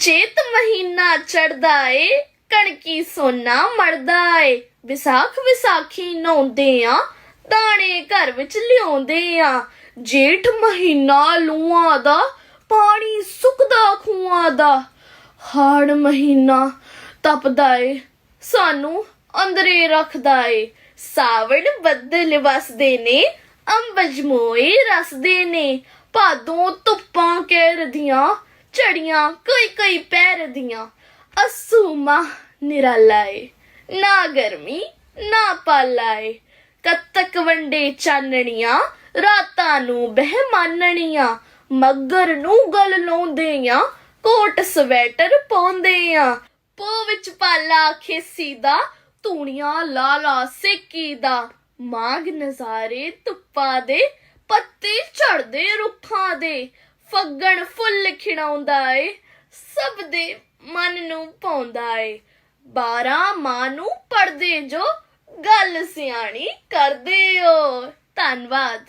ਚੇਤ ਮਹੀਨਾ ਚੜਦਾ ਏ, ਕਣਕੀ ਸੋਨਾ ਮੜਦਾ ਏ। ਵਿਸਾਖ ਵਿਸਾਖੀ ਨੌਂਦੇ ਆ ਦਾਣੇ ਘਰ ਵਿੱਚ ਲਿਆਉਂਦੇ ਆ ਜੇਠ ਮਹੀਨਾ ਲੂਆਂ ਦਾ, ਪਾਣੀ ਸੁੱਕਦਾ ਖੂਆਂ ਦਾ। ਹਾੜ ਮਹੀਨਾ ਤਪਦਾ ਏ, ਸਾਨੂੰ ਅੰਦਰੇ ਰੱਖਦਾ ਏ। ਸਾਵਣ ਬੱਦਲ ਵਸਦੇ ਨੇ, ਅੰਬਜ ਮੋਏ ਰਸਦੇ ਨੇ। ਭਾਦੋਂ ਧੁੱਪਾਂ ਕਹਿਰਦੀਆਂ ਝੜੀਆਂ ਕੋਈ ਕੋਈ ਪੈਰ ਦੀਆਂ ਅਸੂ ਮਾਹ ਨਾ ਗਰਮੀ, ਨਾ ਪਾਲਾ ਕੱਤਕ ਵੰਡੇ ਚਾਨਣੀਆਂ, ਰਾਤਾਂ ਨੂੰ ਬਹਿਮਾਨਣੀਆਂ, ਮੱਗਰ ਨੂੰ ਗਲ ਲਾਉਂਦੇ ਆ ਕੋਟ ਸਵੈਟਰ ਪਾਉਂਦੇ ਆ ਪੋ ਵਿੱਚ ਪਾਲਾ ਖੇਸੀ ਦਾ, ਧੂਣੀਆਂ ਲਾਲਾ ਲਾ ਸੇਕੀ ਦਾ ਮਾਗ ਨਜ਼ਾਰੇ ਧੁੱਪਾਂ ਦੇ, ਪੱਤੇ ਝੜਦੇ ਰੁੱਖਾਂ ਦੇ ਫੱਗਣ ਫੁੱਲ ਖਿੜਾਉਂਦਾ ਏ, ਸਭ ਦੇ ਮਨ ਨੂੰ ਪਾਉਂਦਾ ਏ। ਬਾਰਾਂ ਮਾਂ ਨੂੰ ਪੜਦੇ ਜੋ, ਗੱਲ ਸਿਆਣੀ ਕਰਦੇ ਓ। ਧੰਨਵਾਦ।